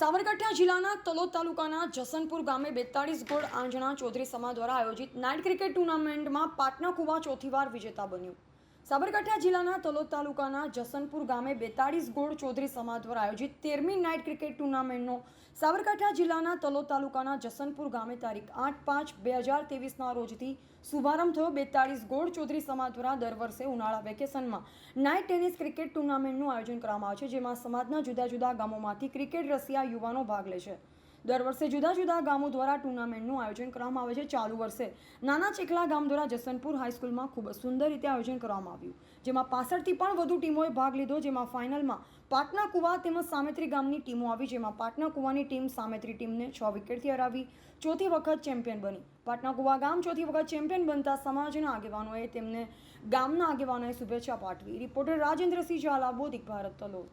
સાબરકાંઠા જિલ્લાના તલોદ તાલુકાના જસનપુર ગામે બેતાળીસ ગોળ આંજણા ચૌધરી સમાજ દ્વારા આયોજિત નાઇટ ક્રિકેટ ટુર્નામેન્ટમાં પાટના કુવા ચોથી વાર વિજેતા બન્યું. સાબરકાંઠા જિલ્લાના તલોદ તાલુકાના જસનપુર ગામે બેતાળીસ ગોળ ચૌધરી સમાજ દ્વારા આયોજિત તેરમી નાઇટ ક્રિકેટ ટુર્નામેન્ટનો સાબરકાંઠા જિલ્લાના તલોદ તાલુકાના જસનપુર ગામે તારીખ આઠ પાંચ બે હજાર ત્રેવીસના રોજથી શુભારંભ થયો. બેતાળીસ ગોળ ચૌધરી સમાજ દ્વારા દર વર્ષે ઉનાળા વેકેશનમાં નાઇટ ટેનિસ ક્રિકેટ ટુર્નામેન્ટનું આયોજન કરવામાં આવે છે, જેમાં સમાજના જુદા જુદા ગામોમાંથી ક્રિકેટ રસિયા યુવાનો ભાગ લે છે. દર વર્ષે જુદા જુદા ગામો દ્વારા ટુર્નામેન્ટનું આયોજન કરવામાં આવે છે. ચાલુ વર્ષે નાના ચેકલા ગામ દ્વારા જસનપુર હાઈસ્કૂલમાં ખૂબ જ સુંદર રીતે આયોજન કરવામાં આવ્યું. જેમાં પાસઠથી પણ વધુ ટીમોએ ભાગ લીધો, જેમાં ફાઇનલમાં પાટના કુવા તેમજ સામેત્રી ગામની ટીમો આવી, જેમાં પાટના કુવાની ટીમ સામેત્રી ટીમને છ વિકેટથી હરાવી, ચોથી વખત ચેમ્પિયન બની. પાટના કુવા ગામ ચોથી વખત ચેમ્પિયન બનતા સમાજના આગેવાનોએ તેમને ગામના આગેવાનોએ શુભેચ્છા પાઠવી. રિપોર્ટર રાજેન્દ્રસિંહ ઝાલા, બોધિક ભારત, તલોદ.